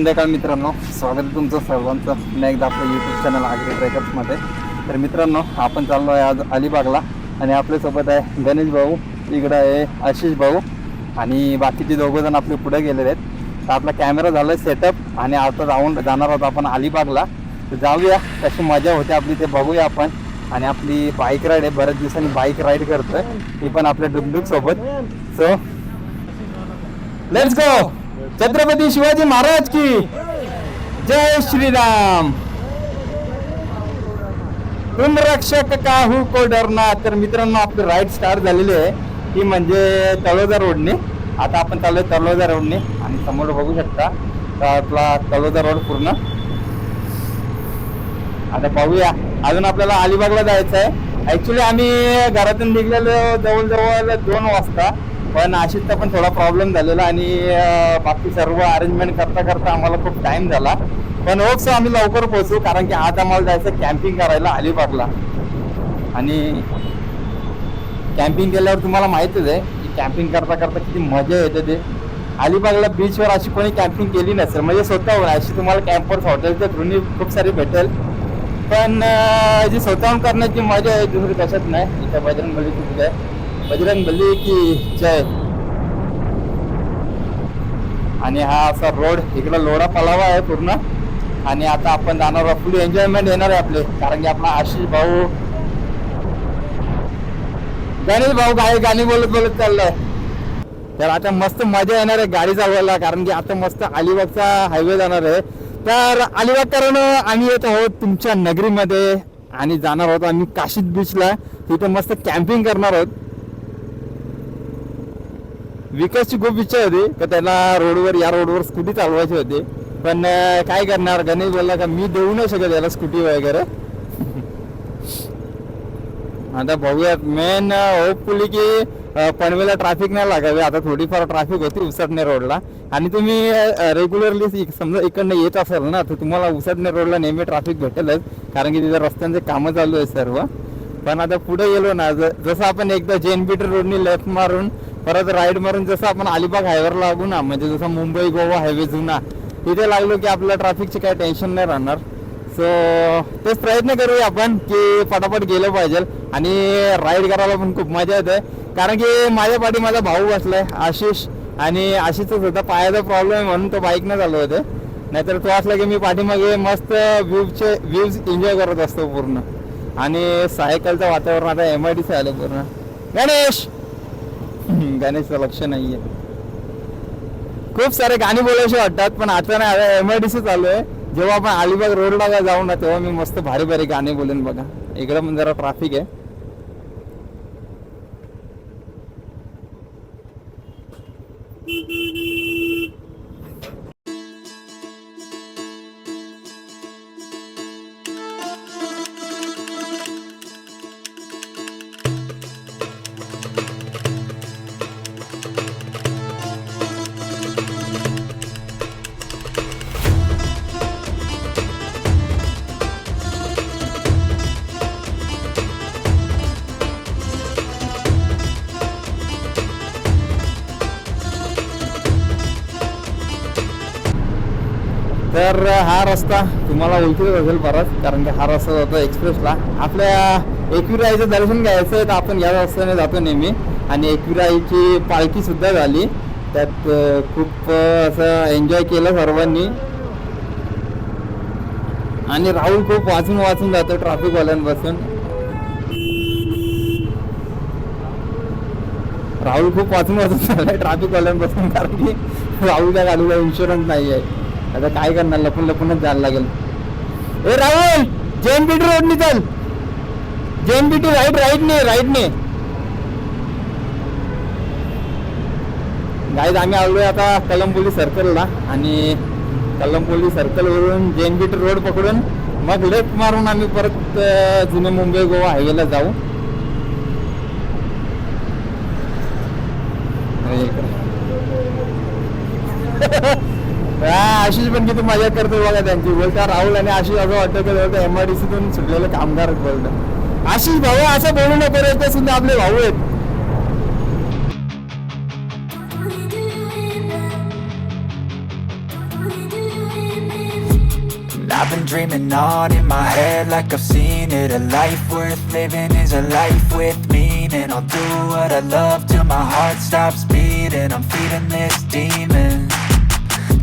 संध्याकाळ मित्रांनो स्वागत आहे तुमचं सर्वांचं. पुन्हा एकदा आपलं यूट्यूब चॅनल आगरी ट्रेकर्समध्ये तर मित्रांनो आपण चाललो आहे आज अलिबागला आणि आपल्यासोबत आहे गणेश भाऊ इकडं आहे आशिष भाऊ आणि बाकीचे दोघं जण आपले पुढे गेलेले आहेत. तर आपला कॅमेरा झाला सेटअप आणि आता जाऊन जाणार आहोत आपण अलिबागला. तर जाऊया कशी मजा होते आपली ते बघूया आपण. आणि आपली बाईक राईड आहे बऱ्याच दिवसांनी बाईक राईड करतोय. ही पण आपल्या डुगडुग सोबत so let's go Chhatrapati Shivaji Maharaj की जय श्रीराम. तुम रक्षक काहू को डरना तर मित्रांनो आपली राईड स्टार्ट झालेली आहे. ती म्हणजे तळोजा रोडने आता आपण चाललोय तळोजा रोडने आणि समोर बघू शकता तर आपला तळोजा रोड पूर्ण. आता पाहूया. अजून आपल्याला अलिबागला जायचं आहे ऍक्च्युली आम्ही घरातून निघलेलो जवळजवळ दोन वाजता. पण आशिषचा पण थोडा प्रॉब्लेम झालेला आणि बाकी सर्व अरेंजमेंट करता करता आम्हाला खूप टाइम झाला. पण होप्स आम्ही लवकर पोहोचू कारण की आज आम्हाला जायचं कॅम्पिंग करायला अलिबागला. आणि कॅम्पिंग केल्यावर तुम्हाला माहितच आहे की कॅम्पिंग करता करता किती मजा येते ते. अलिबागला बीचवर अशी कोणी कॅम्पिंग केली नसेल म्हणजे स्वतःहून अशी तुम्हाला कॅम्पर्स हॉटेलच्या थ्रूनी खूप सारी भेटेल. पण जी स्वतःहून करण्याची मजा आहे दुसरी कशात नाही. इथं बजरंग बली तिथे. बजरंग बली की जय. आणि हा असा रोड इकडं लोढा पलावा आहे पूर्ण. आणि आता आपण जाणार आहोत फुल एन्जॉयमेंट येणार आहे आपले. कारण की आपला आशिष भाऊ गणेश भाऊ काय गाणी बोलत बोलत चाललाय. तर आता मस्त मजा येणार आहे गाडी चालवायला कारण की आता मस्त अलिबागचा हायवे जाणार आहे. तर अलिबागकरण आम्ही येत आहोत तुमच्या नगरीमध्ये. आणि जाणार आहोत आम्ही काशीद बीचला तिथे मस्त कॅम्पिंग करणार आहोत. विकासची खूप इच्छा होती का त्याला रोडवर या रोडवर स्कूटी चालवायची होती. पण काय करणार? गणेश बोलला का मी देऊ नाही शकत याला स्कूटी वगैरे. आता बघूयात. मेन होपफुली की पनवेला ट्रॅफिक नाही लागावे. आता थोडीफार ट्रॅफिक होती उसटणे रोडला आणि तुम्ही रेग्युलरली समजा इकडनं येत असाल ना तर तुम्हाला उसटणे रोडला नेहमी ट्रॅफिक भेटेलच. कारण की तिथे रस्त्यांचे कामं चालू आहे सर्व. पण आता पुढे गेलो ना जसं आपण एकदा जेन बीटर रोडनी लेफ्ट मारून परत राईड मारून जसं आपण अलिबाग हायवेवर लागू ना म्हणजे जसं मुंबई गोवा हायवे जुना तिथे लागलो की आपलं ट्रॅफिकची काही टेन्शन नाही राहणार. सो तेच प्रयत्न करूया आपण की पटापट गेलं पाहिजे. आणि राईड करायला पण खूप मजा येते. कारण की माझ्या पाठी माझा भाऊ बसलाय आशिष. आणि आशिषच होता पायाचा प्रॉब्लेम आहे म्हणून तो बाईकनं चालू होते नाहीतर तो असला की मी पाठीमागे मस्त व्ह्यूचे व्ह्यूज एन्जॉय करत असतो पूर्ण. आणि सायकलचं वातावरण आता एम आय डी सी आलं पूर्ण. गणेश! गाण्याचं लक्ष नाहीये. खूप सारे गाणी बोलायचे वाटतात पण आता नाही आता एम आय डी सी चालू आहे. जेव्हा आपण अलिबाग रोडला जाऊ ना तेव्हा मी मस्त भारी भारी गाणी बोलेन बघा. इकडं पण जरा ट्राफिक आहे. तर हा रस्ता तुम्हाला ओळखीच असेल बराच कारण की हा रस्ता जातो एक्सप्रेसला. आपल्या एकविराईचं दर्शन घ्यायचं आहे तर आपण या रस्त्याने जातो नेहमी. आणि एकविराईची पालखीसुद्धा झाली. त्यात खूप असं एन्जॉय केलं सर्वांनी. आणि राहुल खूप वाचून वाचून जातो ट्रॅफिकवाल्यांपासून. राहुल खूप वाचून वाचून चाललाय ट्रॅफिकवाल्यांपासून कारण की राहुलच्या गाडीला इन्शुरन्स नाही आहे आता काय करणार? लपून लपूनच जायला लागेल. ए राहुल! जैन बीटी रोडनी चल. बी बीटी राईट राईट ने राईट ने. गाईज आम्ही आलोय आता कलमपोली सर्कलला आणि कलंबोली सर्कलवरून बी टी रोड पकडून मग लेफ्ट मारून आम्ही परत जुने मुंबई गोवा हायवेला जाऊ. आशिष पण किती मजा करतो बघा त्यांची बोलता राहुल आणि आशिष असं वाटतं की बोलतो एम आय डी सीतून सुटलेले कामगार आहेत बोलतो आशिष भाऊ असं बोलू नको रे ते सुद्धा आपले भाऊ आहेत I've been dreaming on in my head like I've seen it A life worth living is a life with meaning I'll do what I love till my heart stops beating I'm feeding this demon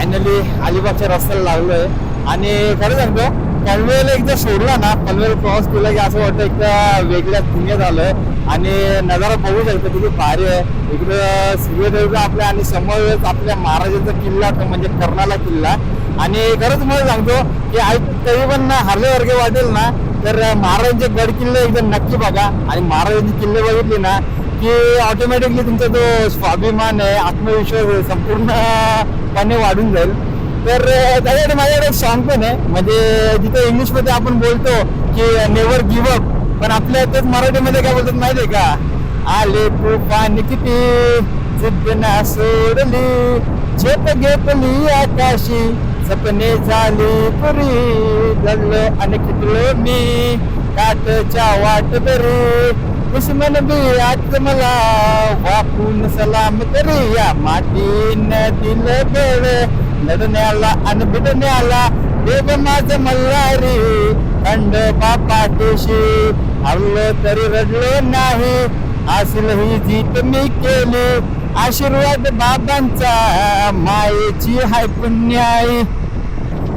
finally अलिबागच्या रस्त्याला लागलो आहे आणि खरं सांगतो पनवेल एकदा सोडला ना पनवेल क्रॉस केला की असं वाटतं एकदा वेगळ्या दुनियेत आलोय आणि नजारा बघू शकतो किती भारी आहे. इकडं सूर्यदेव आपल्या आणि समोरच आपल्या महाराजांचा किल्ला तो म्हणजे कर्णाला किल्ला. आणि खरंच मला सांगतो की आई तरी पण ना हरल्यासारखे वाटेल ना तर महाराजांचे गड किल्ले एकदम नक्की बघा. आणि महाराजांची किल्ले बघितले ना की ऑटोमॅटिकली तुमचा जो स्वाभिमान आहे आत्मविश्वास आहे संपूर्णपणे वाढून जाईल. तर त्याच्यासाठी माझ्याकडे एक सॉन्ग पण आहे. म्हणजे जिथे इंग्लिशमध्ये आपण बोलतो की नेवर गिव्ह अप पण आपल्या तेच मराठीमध्ये काय बोलतात माहितीये का? आले तुफान किती? जिद्द ना सोडली झेप घेतली आकाशी सपने झाली पुरी जगलो आणि किटलो मी काटच्या वाट बरी दुश्मन बी आज मला वाकून सलाम करी या मातीन दिल बेळ लढण्याला आणि बिडण्याला देव माझ मल्हारी खंड बापाटेशी हल्लं तरी रडलो नाही. असेल ही जीत मी केली आशीर्वाद बाबांचा मायेची हाय पुण्याई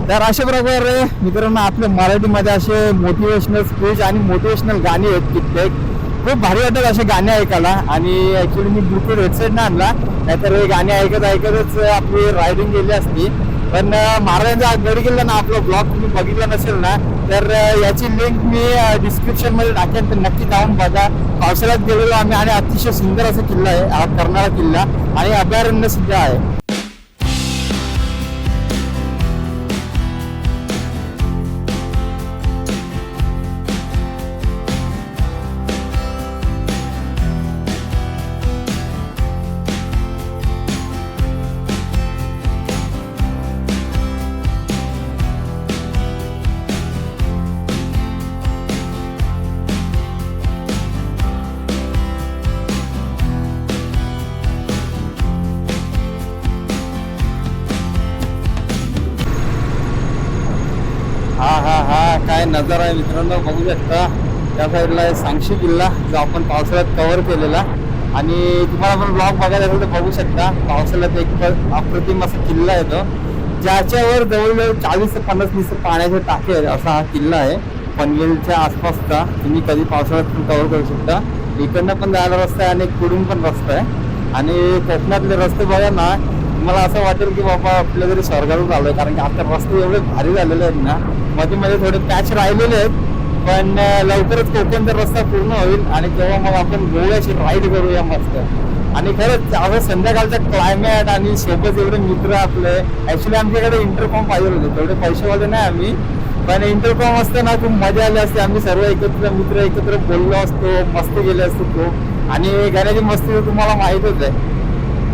तर अशा प्रकारे मित्रांनो आपल्या मराठीमध्ये असे मोटिवेशनल स्पीच आणि मोटिवेशनल गाणी आहेत कित्येक. खूप भारी वाटत असे गाणे ऐकायला. आणि ऍक्च्युली मी ब्लूटूथ हेडसेट ना आणला. नाहीतर हे गाणे ऐकत ऐकतच आपली रायडिंग गेली असती. पण महाराजांचा गड गेला ना आपला ब्लॉग तुम्ही बघितला नसेल ना तर याची लिंक मी डिस्क्रिप्शनमध्ये टाकेन. तर नक्की जाऊन बघा. पावसाळ्यात गेलेलो आम्ही आणि अतिशय सुंदर असा किल्ला आहे हा किल्ला. आणि अभयारण्य सुद्धा आहे. नजारा आहे मित्रांनो बघू शकता त्या साईडला आहे सांगशी किल्ला जो आपण पावसाळ्यात कव्हर केलेला. आणि तुम्हाला पण ब्लॉग बघायला असेल तर बघू शकता. पावसाळ्यात एक अप्रतिम असा किल्ला आहे तो. ज्याच्यावर जवळजवळ चाळीस ते पन्नास निस पाण्याचे टाके असा हा किल्ला आहे. पनवेलच्या आसपासचा. तुम्ही कधी पावसाळ्यात पण कव्हर करू शकता. इकडनं पण जायला रस्ता आहे आणि कुडून पण रस्ता आहे. आणि कोकणातले रस्ते बघा ना मला असं वाटेल की बाबा आपल्या जरी स्वर्गातच आहे कारण की आता रस्ते एवढे भारी झालेले आहेत ना मध्ये मध्ये थोडे पॅच राहिलेले आहेत पण अं, लवकरच कोकणचा रस्ता पूर्ण होईल आणि तेव्हा मग आपण गोव्याची राईड करूया मस्त. आणि खरंच आपलं संध्याकाळचा क्लायमेट आणि सोबत एवढे मित्र आपले ऍक्च्युली आमच्याकडे इंटरकॉम पाहिजे होते. तेवढे पैसेवाले नाही आम्ही पण इंटरकॉम असतं ना खूप मजा आली असते. आम्ही सर्व एकत्र मित्र एकत्र बोललो असतो मस्त गेले असतो तो आणि गाण्याची मस्ती तुम्हाला माहीतच आहे.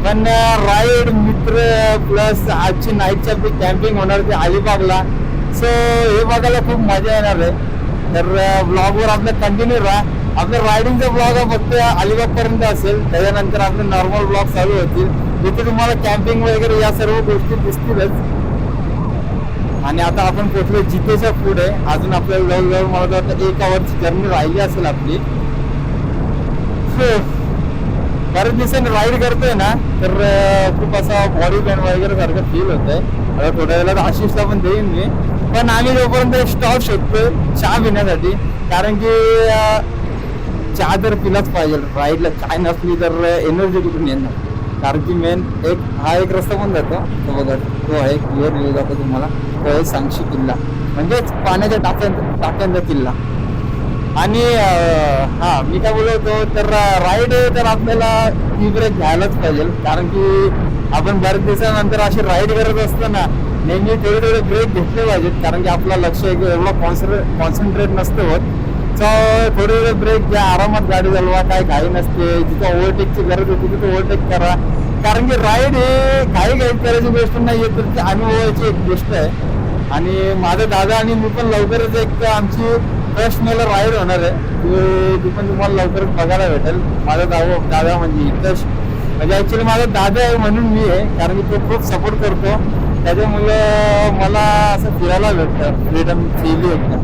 पण राईड मित्र प्लस आजची नाईटच्या कॅम्पिंग होणार ते अलिबागला. सो हे बघायला खूप मजा येणार आहे. तर ब्लॉगवर आपलं कंटिन्यू राहा. आपलं रायडिंगचा ब्लॉग हा फक्त अलिबाग पर्यंत असेल. त्याच्यानंतर आपले नॉर्मल ब्लॉग चालू होतील. तिथे तुम्हाला कॅम्पिंग वगैरे या सर्व गोष्टी दिसतीलच. आणि आता आपण पोचलो जितेच्या पुढे. अजून आपल्याला जवळजवळ मला वाटतं एक आवरची जर्नी राहिली असेल आपली. बरेच दिवसांनी राईड करतोय ना तर खूप असा बॉडी पेन वगैरे सारखं फील होत आहे थोड्या वेळेला आशिषला पण देईन मी. पण आम्ही जोपर्यंत एक स्टॉप शोधतोय चहा पिण्यासाठी कारण की चहा तर पिलाच पाहिजे. राईडला चाय नसली तर एनर्जी कुठून येणार? कारण की मेन एक हा एक रस्ता पण जातो. तो बघा तो आहे क्लिअर व्ह्यू जातो तुम्हाला. तो आहे सांगशी किल्ला. म्हणजेच पाण्याच्या टाक्यां टाक्यांचा किल्ला. आणि हा मी काय बोलत होतो तर राईड तर आपल्याला ती ब्रेक घ्यायलाच पाहिजे. कारण की आपण बऱ्याच दिवसानंतर अशी राईड करत असतो ना नेहमी थोडे थोडे ब्रेक घेतले पाहिजेत कारण की आपलं लक्ष एक एवढं कॉन्सन्ट्रेट नसतं होत. तर थोडे थोडे ब्रेक घ्या आरामात गाडी चालवा काय घाई नसते जिथं ओव्हरटेकची गरज होती तिथं ओव्हरटेक करा. कारण की राईड हे काही गाईड करायची गोष्ट नाही आहे तर ती अनुभवायची एक गोष्ट आहे. आणि माझा दादा आणि मी पण लवकरच एक आमची फर्स्ट राईड होणार आहे. ती- पण तुम्हाला लवकरच बघायला भेटेल. माझा दादा दादा म्हणजे हितेश. म्हणजे ऍक्च्युली माझा दादा आहे म्हणून मी आहे कारण की तो खूप सपोर्ट करतो. त्याच्यामुळे मला असं फिरायला भेटतं. फ्रीडम फील होत.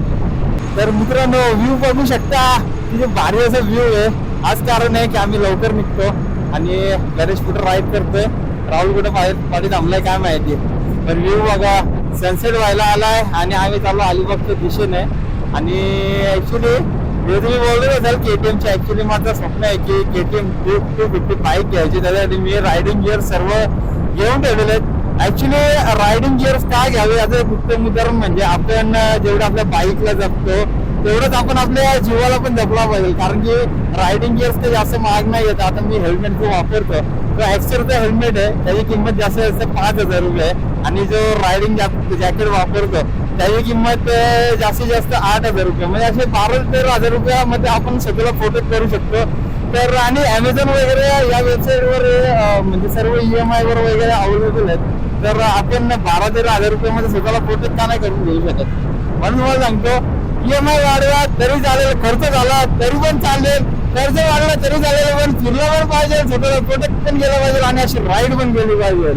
तर मित्रांनो व्ह्यू बघू शकता. तिथे भारी असा व्ह्यू आहे आज कारण आहे की आम्ही लवकर निघतो आणि गणेश कुठं राईड करतोय राहुल कुठं बाहेर पाठी थांबलाय काय माहिती. पण व्ह्यू बघा. सनसेट व्हायला आलाय आणि आम्ही चाललो अलिबागच्या दिशेने. आणि ऍक्च्युली जे तुम्ही बोललो असाल टी एमची ऍक्च्युली माझं स्वप्न आहे की K T two two fifty bike घ्यायची. त्याच्यासाठी मी रायडिंग गिअर सर्व घेऊन ठेवलेले आहेत. ऍक्च्युली रायडिंग गिअर्स का घ्यावे याचं एक उत्तम उदाहरण म्हणजे आपण जेवढं आपल्या बाईकला जपतो तेवढंच आपण आपल्या जीवाला पण जपला पाहिजे. कारण की रायडिंग गिअर्स ते जास्त महाग नाही येत आता मी हेल्मेट जो वापरतो तो ऍक्सरचं हेल्मेट आहे. त्याची किंमत जास्त जास्त पाच हजार रुपये आहे. आणि जो रायडिंग जॅकेट वापरतो त्याची किंमत जास्तीत जास्त आठ हजार रुपये म्हणजे असे बारा तेरा हजार रुपयामध्ये आपण स्वतःला फोटो करू शकतो. तर आणि अमेझॉन वगैरे या वेबसाईटवर म्हणजे सर्व ई एम आय वर वगैरे अवेलेबल आहेत. तर आपण बारा तेरा हजार रुपयामध्ये स्वतःला प्रोटेक्ट का नाही करून घेऊ शकत? म्हणून मला सांगतो ई एम आय वाढला तरी चालेल खर्च झाला तरी पण चालेल कर्ज वाढला तरी चालेल पण फिरलं पण पाहिजे स्वतःला प्रोटेक्ट पण गेलं पाहिजे आणि अशी राईड पण गेली पाहिजे.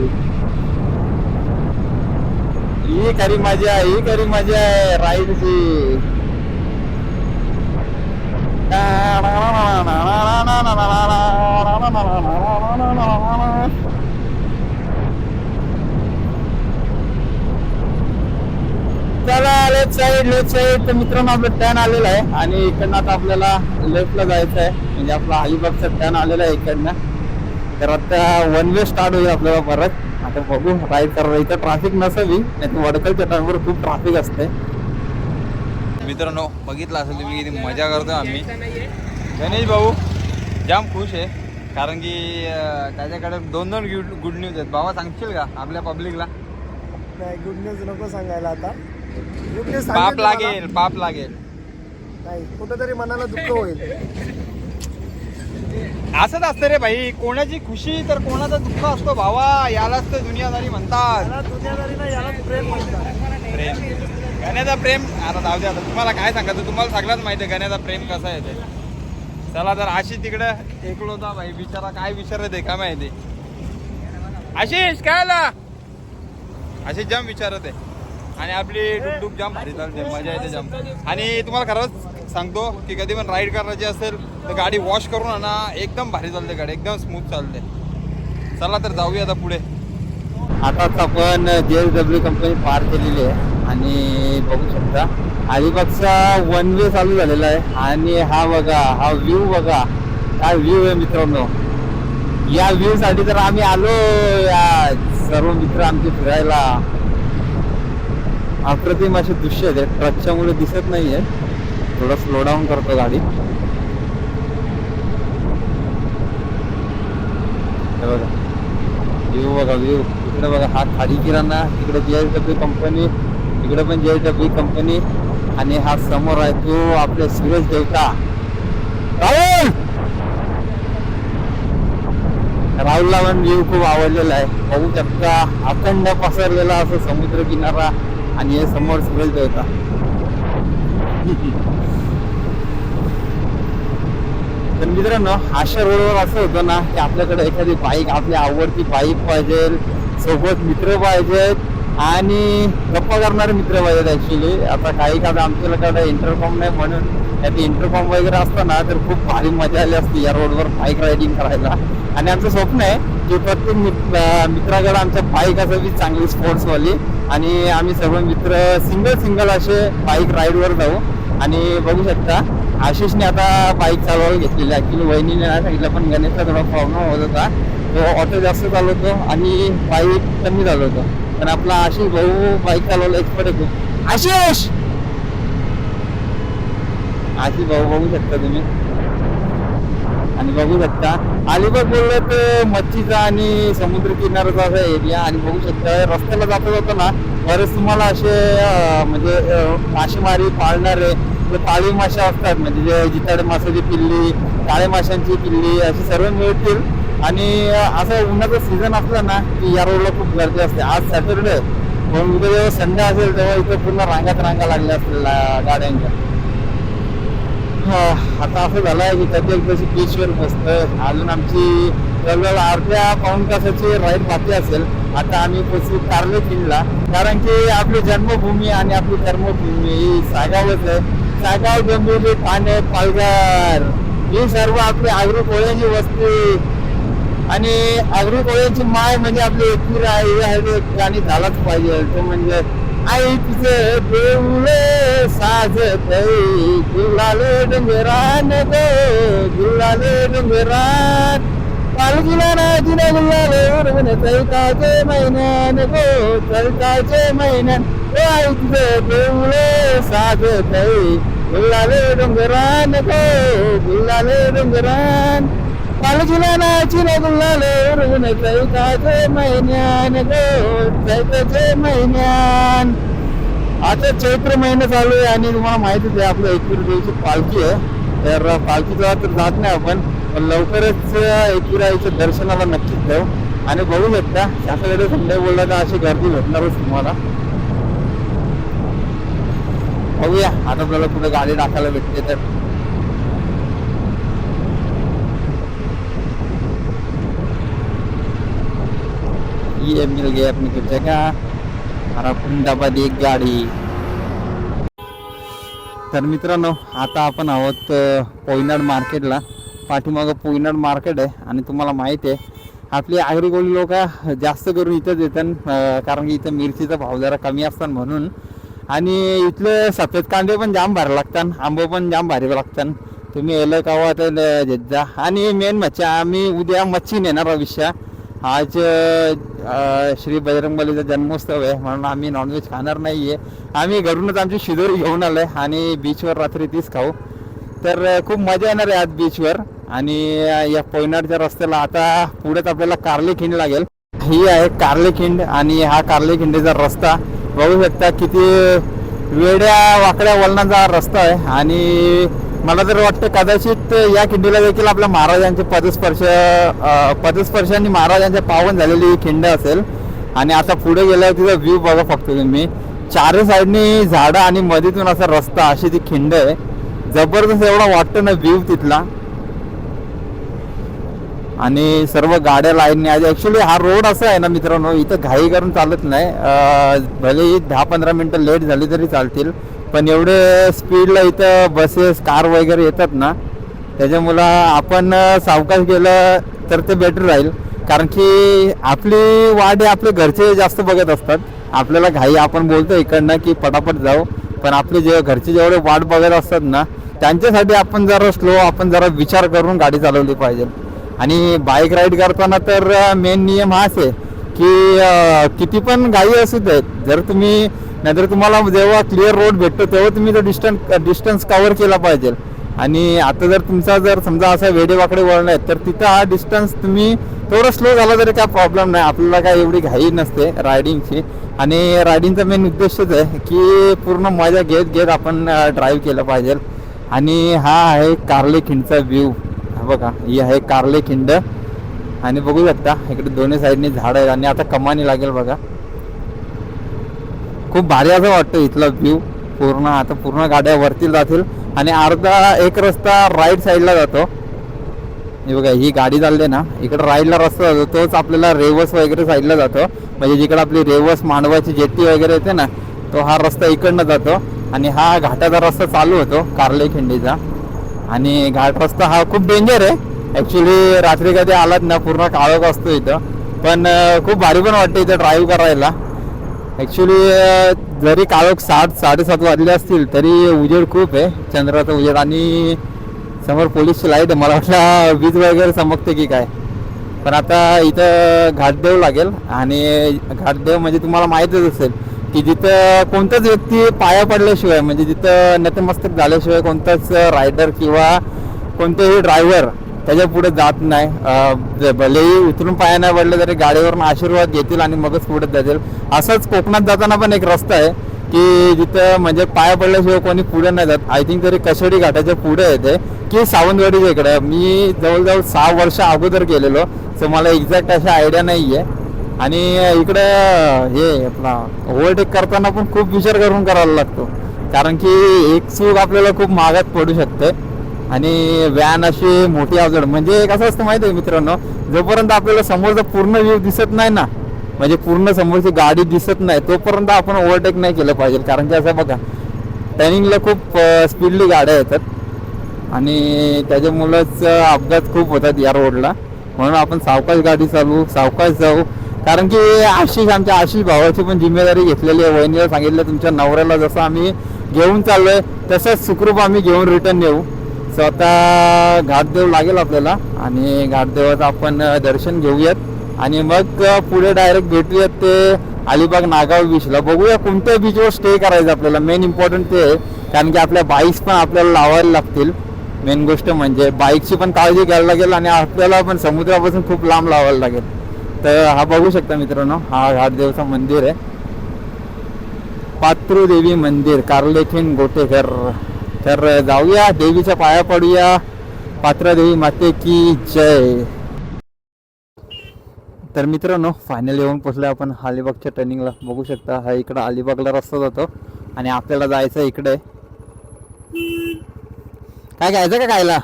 ही खरी मजा आहे ही खरी मजा आहे राईडची चला लेफ्ट साईड लेफ्ट साईड तर मित्रांनो आपलं टर्न आलेला आहे. आणि इकडनं आता आपल्याला लेफ्टला जायचं आहे. म्हणजे आपला अलिबागचा टर्न आलेला आहे इकडनं. तर आता वन वे स्टार्ट होईल आपल्याला परत. आता बघू राईड करा इथं ट्रॅफिक नसावी नाही तर वडकलच्या टर्नवर खूप ट्रॅफिक असते. मित्रांनो बघितलं असेल तुम्ही किती मजा करतो आम्ही. गणेश भाऊ जाम खुश आहे. कारण की त्याच्याकडे दोन दोन गुड न्यूज आहेत. बाबा सांगशील का आपल्या पब्लिकला नाही गुड न्यूज नको सांगायला आता. पाप लागेल पाप लागेल. नाही कुठेतरी मनाला दुःख होईल. असंच असतं रे भाई कोणाची खुशी तर कोणाचं दुःख असतो भावा यालाच तर दुनियादारी म्हणतात. याला दुनियादारी नाही याला प्रेम म्हणतात. प्रेम. गाण्याचा प्रेम आता जाऊ दे आता तुम्हाला काय सांगायचं तुम्हाला सगळ्यात माहिती आहे गाण्याचा प्रेम कसा आहे ते. चला तर आशिष तिकडं एकलो होता भाई बिचारा काय विचारत आहे काय माहिती. आशिष काय आला? आशिष जाम विचारत आहे. आणि आपली डुकडुक जाम भारी चालते मजा येते जाम आणि तुम्हाला खरंच सांगतो की कधी पण राईड करायची असेल तर गाडी वॉश करून आणा. एकदम भारी चालते गाडी एकदम स्मूथ चालते. चला तर जाऊया आता पुढे. आताच आपण जे एस डब्ल्यू कंपनी पार केलेली आहे आणि बघू शकता. अलिबागचा वन वे चालू झालेला आहे. आणि हा बघा हा व्ह्यू बघा. काय व्ह्यू आहे मित्रांनो? या व्ह्यू साठी तर आम्ही आलो या सर्व मित्र आमचे फिरायला. अप्रतिम असे दृश्य आहेत. ट्रकच्यामुळे मुळे दिसत नाहीये. थोडं स्लो डाऊन करतो गाडी. हे बघा. व्ह्यू बघा व्ह्यू इकडे बघा हा खाडी किराणा इकडे जे एस डब्ल्यू कंपनी इकडे पण जे एस डब्ल्यू कंपनी आणि हा समोर आहे तो आपले सूरज देवता. राहुल! राहुलला पण व्ह्यू खूप आवडलेला आहे. बघू शकता अखंड पसरलेला असं समुद्र किनारा आणि हे समोर सगळं देवता. तर मित्रांनो अशा रोडवर असं होतं ना की आपल्याकडे एखादी बाईक आपली आवडती बाईक पाहिजे सोबत मित्र पाहिजेत आणि गप्पा करणारे मित्र पाहिजेत ऍक्च्युली आता काही काळ आमच्याकडे इंटरकॉम नाही म्हणून यात इंटरकॉम वगैरे असतं ना तर खूप भारी मजा आली असती या रोडवर बाईक रायडिंग करायला. आणि आमचं स्वप्न आहे की प्रत्येक मित्राकडे आमच्या बाईक असावी चांगली स्पोर्ट्सवाली आणि आम्ही सर्व मित्र सिंगल सिंगल असे बाईक राईडवर जाऊ. आणि बघू शकता आशिषने आता बाईक चालवायला घेतलेली ऍक्च्युली वहिनीने नाही सांगितलं पण गणेशचा थोडा प्रॉब्लेम होत होता. तो ऑटो जास्त चालवतो आणि बाईक कमी चालवतो. पण आपला आशिष भाऊ बाईक चालवायला एक्सपर्ट आहे खूप. आशिष! आशिष भाऊ बघू शकता तुम्ही. आणि बघू शकता. अलिबाग बोललं तर मच्छीचा आणि समुद्र किनाऱ्याचा असा एरिया आणि बघू शकता रस्त्याला जाता जाताना बरेच तुम्हाला असे म्हणजे मासेमारी पाळणारे काळी पाळीव मासे असतात म्हणजे जे जिताडे माशाची पिल्ली काळे माशांची पिल्ली अशी सर्व मिळतील. आणि असं उन्हाचा सीझन असला ना की या रोडला खूप गर्दी असते. आज सॅटरडे पण उद्या जेव्हा संडे असेल तेव्हा इथं पूर्ण रांगात रांगा लागल्या असतील गाड्यांच्या. आता असं झालं आहे की कधी एकदाची बीचवर बसतं अजून आमची जवळजवळ अर्ध्या पाऊण तासाची राईड बाकी असेल. आता आम्ही पोचू कारले किल्ला कारण की आपली जन्मभूमी आणि आपली कर्मभूमी ही सागावच आहे. सागाव डोंबिवली पाने पालघर ही सर्व आपली आगरी कोळ्यांची वस्ती. आणि आगरी कोळ्यांची माय म्हणजे आपली एकवीर आहे हे आहे गाणी झालाच पाहिजे. तो म्हणजे आई तुझे देऊळे साजत गुलाले डोंगरान गो गुलाले डोंगरान पालखीला नाचीने गुलाले उडवून चैताचे महिन्यान गो चैताचे महिन्यान ओ आई तुझे देऊळे साजत गुलाले डोंगरान गो गुलाले डोंगरान पालखीला नाचीने गुलाले उडवून चैताचे महिन्यान गो चैताचे महिन्यान आता चैत्र महिना चालू आहे आणि तुम्हाला माहितीच आहे आपलं एकवीर देवीची पालखी आहे. तर पालखीचा तर जात नाही आपण पण लवकरच एकविराईच्या दर्शनाला नक्कीच जाऊ. आणि बघू शकता शासनाकडे संडे बोलला तर अशी गर्दी भेटणारच तुम्हाला. बघूया आता आपल्याला कुठे गाडी टाकायला भेटते तर. ये मिल गया अपने कुछ जगह और आपण एक गाडी तर मित्रांनो आता आपण आहोत पोयनाड मार्केटला पाठीमागं पोयनाड मार्केट आहे आणि तुम्हाला माहिती आहे आपली आगरीकोळी लोक जास्त करून इथंच येतात कारण की इथं मिरचीचा भाव जरा कमी असतात म्हणून आणि इथले सफेद कांदे पण जाम भारी लागतात आंबो पण जाम भारी लागतात तुम्ही येलं कावा तर जा आणि मेन मच्छी आम्ही उद्या मच्छी नेणार विषया आज अ, श्री बजरंगबलीचा जन्मोत्सव आहे म्हणून आम्ही नॉनव्हेज खाणार नाहीये. आम्ही घरूनच आमची शिदोरी घेऊन आलोय आणि बीचवर रात्री तीच खाऊ. तर अ, खूप मजा येणार आहे आज बीचवर आणि अ, या पोयनाडच्या रस्त्याला आता पुढेच आपल्याला कार्ले खिंड लागेल. ही आहे कार्ले खिंड आणि हा कार्ले खिंडीचा रस्ता. बघू शकता किती वेड्या वाकड्या वळणाचा रस्ता आहे. आणि मला तर वाटतं कदाचित या खिंडीला देखील आपल्या महाराजांचे पदस्पर्श पदस्पर्श पदस्पर्शांनी महाराजांच्या पावन झालेली ही खिंड असेल. आणि आता पुढे गेल्यावर तिचा व्ह्यू बघा फक्त तुम्ही. चारही साईडनी झाडं आणि मधीतून असा रस्ता अशी ती खिंड आहे. जबरदस्त एवढा वाटतं ना व्ह्यू तिथला. आणि सर्व गाड्या लाईनने आज ॲक्च्युली हा रोड असा आहे ना मित्रांनो इथं घाई करून चालत नाही. भले दहा पंधरा मिनटं लेट झाली तरी चालतील. पण एवढे स्पीडला इथं बसेस कार वगैरे येतात ना त्याच्यामुळं आपण सावकाश गेलं तर ते बेटर राहील. कारण की आपली वाट हे आपले घरचे जास्त बघत असतात. आपल्याला घाई आपण बोलतो इकडनं की पटापट जाऊ. पण आपले जे घरचे जेवढे वाट बघत असतात ना त्यांच्यासाठी आपण जरा स्लो आपण जरा विचार करून गाडी चालवली पाहिजे. आणि बाईक राईड करताना तर मेन नियम हाच आहे की किती पण गाई असू देत जर तुम्ही नाहीतर तुम्हाला जेव्हा क्लिअर रोड भेटतो तेव्हा तुम्ही तो डिस्टन्स डिस्टन्स कवर केला पाहिजे. आणि आता जर तुमचा जर समजा असा वेडेवाकडे वळण आहे तर तिथं हा डिस्टन्स तुम्ही थोडं स्लो झाला तरी काय प्रॉब्लेम नाही. आपल्याला काय एवढी घाई नसते रायडिंगची आणि रायडिंगचा मेन उद्देशच आहे की पूर्ण मजा घेत घेत आपण ड्राईव्ह केलं पाहिजे. आणि हा आहे कार्ले खिंडचा व्ह्यू बघा ही आहे कार्ले खिंड आणि बघू शकता इकडे दोन्ही साईडने झाड आहेत आणि आता कमानी लागेल बघा. खूप भारी असं वाटतं इथला व्ह्यू पूर्ण आता पूर्ण गाड्या वरती जातील आणि अर्धा एक रस्ता राईट साईडला जातो. हे बघा ही गाडी चालली ना इकडे राईडला रस्ता जातो तोच आपल्याला रेवस वगैरे साईडला जातो. म्हणजे जिकडे आपली रेवस मांडवाची जेटी वगैरे येते ना तो हा रस्ता इकडनं जातो. आणि हा घाटाचा रस्ता चालू होतो कार्ले खिंडीचा आणि घाट रस्ता हा खूप डेंजर आहे. ॲक्च्युली रात्री कधी आलात ना पूर्ण काळोख असतो इथं. पण खूप भारी पण वाटतं इथं ड्राईव्ह करायला. ॲक्च्युली जरी काळोख साठ साडेसात वाजले असतील तरी उजेड खूप आहे. चंद्राचा उजेड. आणि समोर पोलीसची लाइट आहे. मला वाटलं वीज वगैरे चमकते की काय? पण आता इथं घाटदेव लागेल. आणि घाटदेव म्हणजे तुम्हाला माहीतच असेल की जिथं कोणताच व्यक्ती पाया पडल्याशिवाय म्हणजे जिथं नतमस्तक झाल्याशिवाय कोणताच रायडर किंवा कोणतेही ड्रायव्हर त्याच्या पुढे जात नाही. भलेही उतरून पाया नाही पडले तरी गाडीवरून आशीर्वाद घेतील आणि मगच पुढे जातील. असंच कोकणात जाताना पण एक रस्ता आहे की जिथं म्हणजे पाया पडल्याशिवाय कोणी पुढे नाही जात. आय थिंक तरी कशेडी घाटाच्या पुढे येते की सावंतवाडीच्या इकडे मी जवळजवळ सहा वर्ष अगोदर गेलेलो सो मला एक्झॅक्ट अशा आयडिया नाही आहे आणि इकडं हे आपला ओव्हरटेक करताना पण खूप विचार करून करायला लागतो. कारण की एक चूक आपल्याला खूप महागात पडू शकते. आणि व्हॅन अशी मोठी अवजड. म्हणजे कसं असतं माहिती आहे मित्रांनो जोपर्यंत आपल्याला समोरचा पूर्ण व्ह्यू दिसत नाही ना म्हणजे पूर्ण समोरची गाडी दिसत नाही तोपर्यंत आपण ओव्हरटेक नाही केलं पाहिजे. कारण की असं बघा टर्निंगला खूप स्पीडली गाड्या येतात. आणि त्याच्यामुळंच अपघात खूप होतात या रोडला म्हणून आपण सावकाश गाडी चालवू सावकाश जाऊ. कारण की आशिष आमच्या आशिष भावाची पण जिम्मेदारी घेतलेली आहे. वहिनीला सांगितलं तुमच्या नवऱ्याला जसं आम्ही घेऊन चाललोय तसंच सुखरूप आम्ही घेऊन रिटर्न येऊ. स्वतः घाटदेव लागेल आपल्याला आणि घाटदेवाचं आपण दर्शन घेऊयात. आणि मग पुढे डायरेक्ट भेटूयात ते अलिबाग नागाव बीचला बघूया कोणत्या बीचवर स्टे करायचं आपल्याला. मेन इम्पॉर्टंट ते आहे कारण की आपल्या बाईक्स पण आपल्याला लावायला लागतील. मेन गोष्ट म्हणजे बाईकची पण काळजी घ्यायला लागेल आणि आपल्याला पण समुद्रापासून खूप लांब लावायला लागेल. तर हा बघू शकता मित्रांनो हा घाटदेवचं मंदिर आहे. पात्रुदेवी मंदिर कार्लेखीन गोटेकर तर जाऊया देवीच्या पाया पडूया. पात्रादेवी माते की जय. तर मित्रांनो फायनल येऊन पोचलो आपण अलिबागच्या टर्निंगला बघू शकता हा इकडं अलिबागला रस्ता जातो आणि आपल्याला जायचं इकडे. काय घ्यायचं का खायला?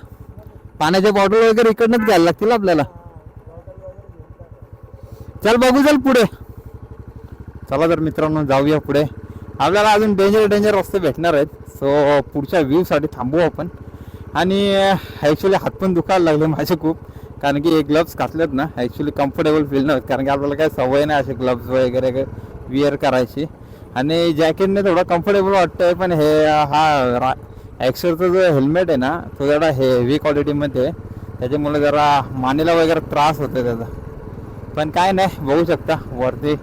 पाण्याच्या बॉटल वगैरे इकडनंच घ्यायला लागतील आपल्याला. चल बघू चल पुढे. चला तर मित्रांनो जाऊया पुढे. आपल्याला अजून डेंजर डेंजर रस्ते भेटणार आहेत. सो पुढच्या व्ह्यूसाठी थांबू आपण. आणि ॲक्च्युली हात पण दुखायला लागले माझे खूप. कारण की हे ग्लव्स घातलेत ना ॲक्च्युली कम्फर्टेबल फील नव्हतं. कारण की आपल्याला काही सवय नाही असे ग्लव्स वगैरे विअर करायची. आणि जॅकेटने थोडं कम्फर्टेबल वाटतंय पण हे हा रा ॲक्सरचा जो हेल्मेट आहे ना तो जरा हेवी क्वालिटीमध्ये आहे. त्याच्यामुळे जरा मानेला वगैरे त्रास होतो त्याचा. पण काय नाही बघू शकता. वरती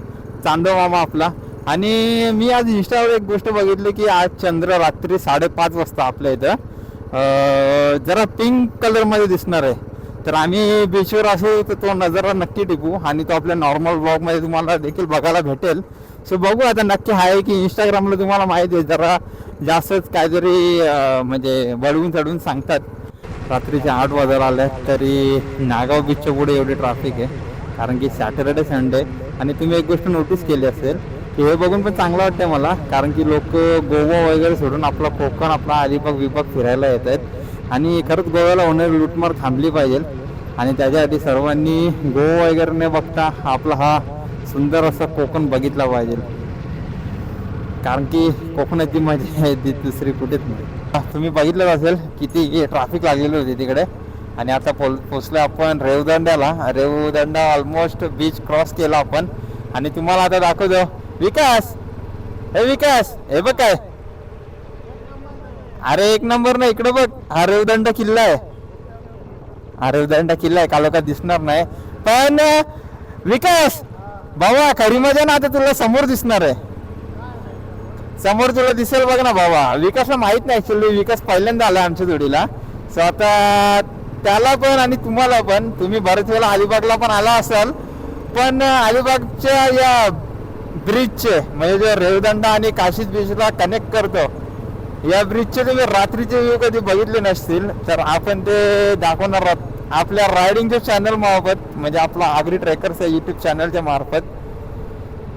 चांदो मामा आपला. आणि मी आज इंस्टावर एक गोष्ट बघितली की आज चंद्र रात्री साडेपाच वाजता आपल्या इथं जरा पिंक कलरमध्ये दिसणार आहे. तर आम्ही बीचवर असू तर तो नजारा नक्की टिपू आणि तो आपल्या नॉर्मल ब्लॉगमध्ये तुम्हाला देखील बघायला भेटेल. सो बघू आता नक्की आहे की इंस्टाग्रामला तुम्हाला माहिती आहे जरा जास्तच काहीतरी म्हणजे बळवून चढवून सांगतात. रात्रीचे आठ वाजायला आले तरी नागाव बीचच्या पुढे एवढी ट्रॅफिक आहे कारण की सॅटर्डे संडे आणि तुम्ही एक गोष्ट नोटीस केली असेल हे बघून पण चांगलं वाटतंय मला कारण की लोक गोवा वगैरे सोडून आपला कोकण आपला अलिबाग विभाग फिरायला येत आहेत. आणि खरंच गोव्याला होणारी लूटमार थांबली पाहिजे. आणि त्याच्यासाठी सर्वांनी गोवा वगैरे न बघता आपला हा सुंदर असा कोकण बघितला पाहिजे. कारण की कोकणाची मजा आहे ती दुसरी कुठेच नाही. तुम्ही बघितलं असेल किती ट्रॅफिक लागलेली होती तिकडे. आणि आता पोल पोचलो आपण रेवदंड्याला. रेवदंडा ऑलमोस्ट बीच क्रॉस केला आपण. आणि तुम्हाला आता दाखवतो. विकास. हे विकास. हे बघ काय. अरे एक नंबर ना इकडे बघ. हा रेवदंड किल्ला आहे. हा रेवदंड किल्ला आहे. कालोका दिसणार नाही. पण विकास. बाबा खरी मजा ना आता तुला समोर दिसणार आहे. समोर तुला दिसेल बघ ना बाबा. विकासला माहीत नाही ऍक्च्युली विकास पहिल्यांदा आला आमच्या जोडीला. सो आता त्याला पण आणि तुम्हाला पण. तुम्ही बरेच वेळा अलिबागला पण आला असाल. पण अलिबागच्या या ब्रिजचे म्हणजे जे रेवदंडा आणि काशीद बीचला कनेक्ट करतो. या ब्रिजचे तुम्ही रात्रीचे व्ह्यू कधी बघितले नसतील तर आपण ते दाखवणार आहोत. आपल्या रायडिंगच्या चॅनल मार्फत म्हणजे आपला आगरी ट्रेकर्स युट्यूब चॅनलच्या मार्फत.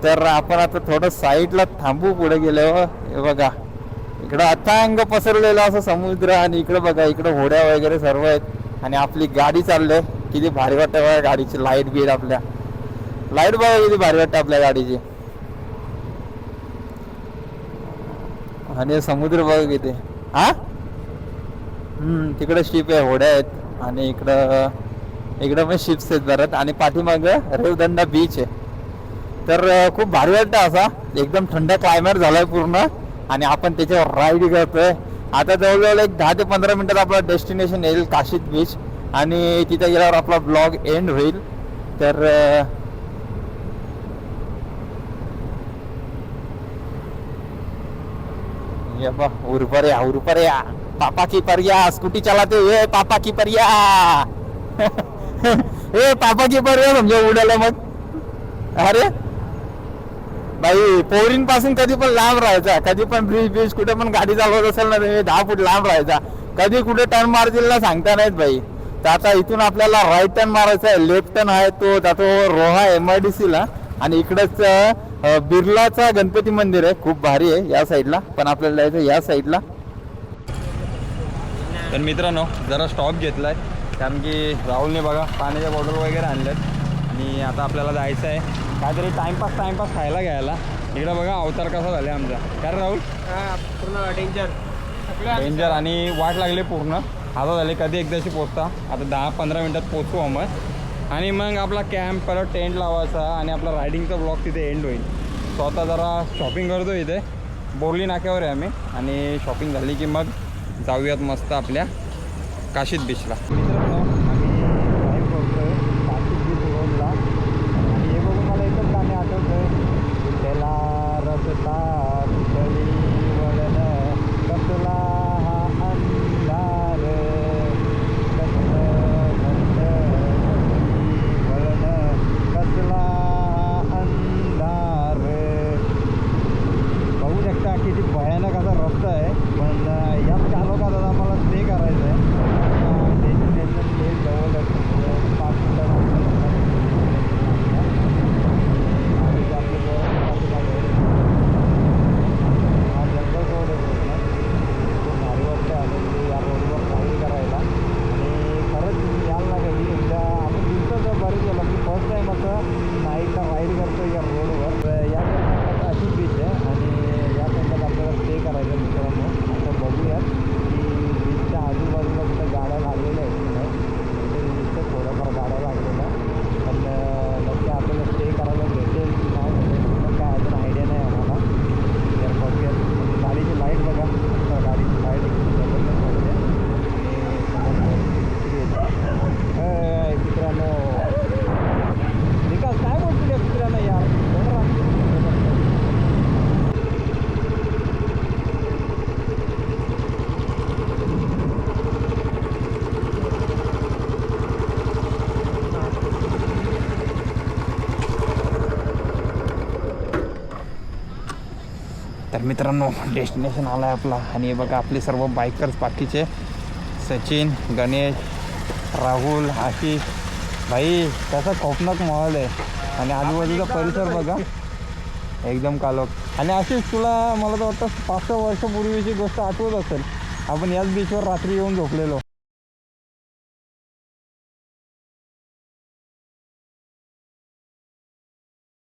तर आपण आता थोडं साईडला थांबू पुढे गेल्यावर. बघा. इकडं अथांग पसरलेला असं समुद्र आणि इकडं बघा इकडं होड्या वगैरे सर्व आहेत. आणि आपली गाडी चालले किती भारी वाटतं बघा गाडीची लाइट बीड आपल्या. लाइट बघा किती भारी वाटतं आपल्या गाडीची. आणि समुद्र बघ इथे. हा? हम्म तिकडे शिप आहे होड्या आहेत. आणि इकडं इकडं पण शिप्स आहेत बरं. आणि पाठीमाग रेवदंडा बीच आहे. तर खूप भारी वाटतं असा. एकदम थंड क्लायमेट झालाय पूर्ण. आणि आपण त्याच्यावर राईड करतोय. आता जवळजवळ एक दहा ते पंधरा मिनिटात आपलं डेस्टिनेशन येईल काशीद बीच आणि तिथे गेल्यावर आपला ब्लॉग एंड होईल. तर अं, ये बा उरपऱ्या उरपऱ्या पापा की पर्या स्कूटी चलाते ए पापा की पर्या। ए पापा की पर्या समजा उडाला मग अरे बाई पोरींपासून कधी पण लांब राहायचा. कधी पण ब्रिज ब्रिज कुठे पण गाडी चालवत असेल ना तुम्ही दहा फूट लांब राहायचा. कधी कुठे टर्न मारतील ना सांगता नाहीत बाई तर आता इथून आपल्याला राईट टर्न मारायचा आहे लेफ्ट टर्न आहे तो जातो Roha M I D C ला. आणि इकडंच बिर्लाचा गणपती मंदिर आहे. खूप भारी आहे या साईडला. पण आपल्याला जायचं या साईडला. तर मित्रांनो जरा स्टॉप घेतलाय. कारण की राहुलने बघा पाण्याच्या बॉटल वगैरे आणल्यात. आणि आता आपल्याला जायचं आहे. काहीतरी टाइमपास टाइमपास खायला घ्यायला. इकडे बघा अवतार कसा झाला आमचा. काय रे राहुल? पूर्ण डेंजर डेंजर आणि वाट लागली पूर्ण. आता झाले कधी एकदाशी पोचता? आता दहा पंधरा मिनटात पोचू आम्ही आणि मग आपला कॅम्प परत टेंट लावायचा आणि आपला रायडिंगचा ब्लॉग तिथे एंड होईल. सो आता जरा शॉपिंग करतो इथे. बोरली नाक्यावर आहे आम्ही. आणि शॉपिंग झाली की मग जाऊयात मस्त आपल्या काशीद बीचला मित्रांनो आम्ही drive करतोय काशीद बीच रोडला आणि हे बघून मला एकच गाणे आठवतंय विठ्ठला रस्ता विठ्ठली वळण कसला हा अंधार कसलं घंट वळण कसला हा अंधार बघू शकता किती भयानक असा रस्ता आहे पण अं, याच कालोखात आता मला स्टे करायचं आहे डेस्टिनेशन हे जवळच म्हणजे पाच मिनिटात हा जंगल रोड आहे पूर्ण खूप भारी वाटतं आता इथे या रोडवर ट्रॅव्हल करायला आणि खरंच तुम्ही यायला लागेल की एकदा आपण दिवसाचं बरेच झालं की फर्स्ट टाईम असं नाईटला राईड करतो या रोडवर तर या साईडला अशी बीच आहे आणि या साईडला आपल्याला स्टे करायचं मित्रांनो आता बघूयात की बीचच्या आजूबाजूला कुठं गाड्या लागलेल्या आहेत की नाही इथे दिसतं थोडंफार गाड्या लागलेल्या पण अं, नक्की आपल्याला स्टे करायला भेटेल की नाही भेटेल तर काय अजून आयडिया नाही आम्हाला तर बघूयात गाडीची लाइट बघा तर गाडीची लाइट एकदम जबरदस्त वाटते आणि मित्रांनो विकास काय बोलतील या मित्रांनो यार बरं वाटतं. तर मित्रांनो डेस्टिनेशन आला आहे आपला. आणि हे बघा आपले सर्व बायकर्स बाकीचे. सचिन गणेश राहुल आशिष. भाई कसा खौफनाक माहोल आहे. आणि आजूबाजूचा परिसर बघा. एकदम कालोख. आणि आशिष तुला मला तर वाटतं पाच सहा वर्षापूर्वीची गोष्ट आठवत असेल. आपण याच बीचवर रात्री येऊन झोपलेलो.